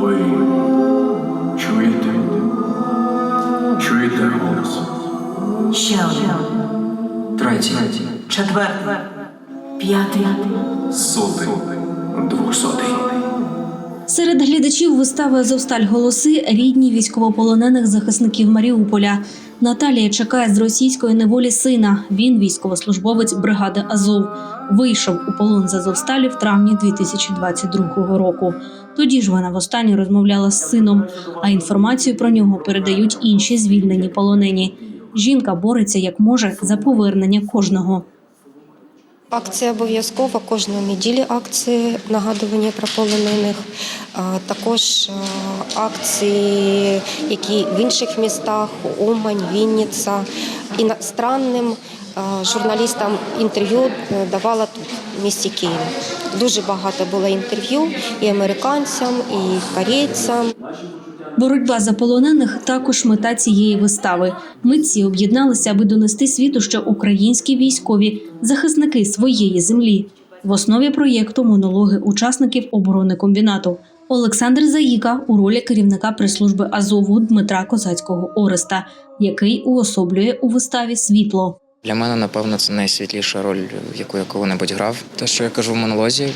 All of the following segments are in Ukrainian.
Ви чуєте? Чуєте голос? Ще один. Третій. Четвертий. П'ятий. Сотий. Двохсотий. Серед глядачів вистави Азовсталь голоси рідні військовополонених захисників Маріуполя. Наталія чекає з російської неволі сина. Він військовослужбовець бригади Азов. Вийшов у полон з Азовсталі в травні 2022 року. Тоді ж вона востаннє розмовляла з сином, а інформацію про нього передають інші звільнені полонені. Жінка бореться як може за повернення кожного. Акція обов'язкова кожної неділі акції нагадування про полонених. Також акції, які в інших містах Умань, Вінниця. Іностранним журналістам інтерв'ю е, давала тут в місті Києві. Дуже багато було інтерв'ю і американцям, і корейцям. Боротьба за полонених також мета цієї вистави. Митці об'єдналися, аби донести світу, що українські військові захисники своєї землі. В основі проєкту монологи учасників оборони комбінату. Олександр Заїка у ролі керівника прес-служби Азову Дмитра Козацького Ореста, який уособлює у виставі світло. Для мене, напевно, це найсвітліша роль, яку я коли-небудь грав. Те, що я кажу в монолозі,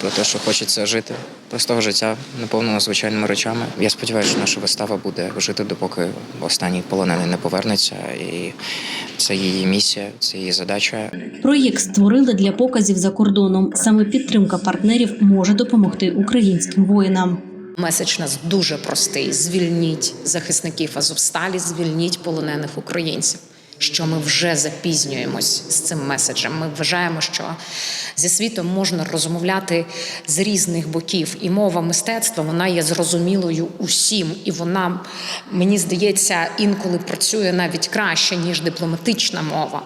про те, що хочеться жити, простого життя, наповненого звичайними речами. Я сподіваюся, що наша вистава буде жити, допоки останній полонений не повернеться. І це її місія, це її задача. Проєкт створили для показів за кордоном. Саме підтримка партнерів може допомогти українським воїнам. Меседж у нас дуже простий: звільніть захисників Азовсталі, звільніть полонених українців. Що ми вже запізнюємось з цим меседжем. Ми вважаємо, що зі світом можна розмовляти з різних боків, і мова мистецтва вона є зрозумілою усім, і вона мені здається інколи працює навіть краще ніж дипломатична мова.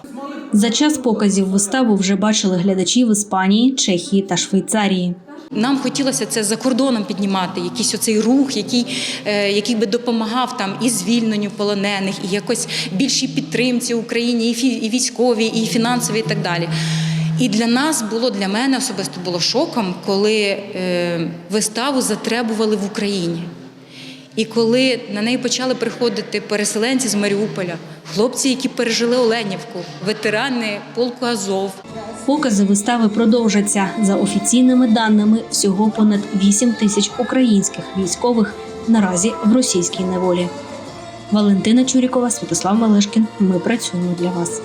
За час показів виставу вже бачили глядачі в Іспанії, Чехії та Швейцарії. Нам хотілося це за кордоном піднімати, якийсь оцей рух, який, е, який би допомагав там і звільненню полонених, і якось більшій підтримці Україні, і, фі, військовій, і фінансовій, і так далі. І для нас було, для мене особисто було шоком, коли е, виставу затребували в Україні. І коли на неї почали приходити переселенці з Маріуполя, хлопці, які пережили Оленівку, ветерани полку Азов, Покази вистави продовжаться. За офіційними даними, всього понад 8 тисяч українських військових наразі в російській неволі. Валентина Чурікова, Святослав Малешкін. Ми працюємо для вас.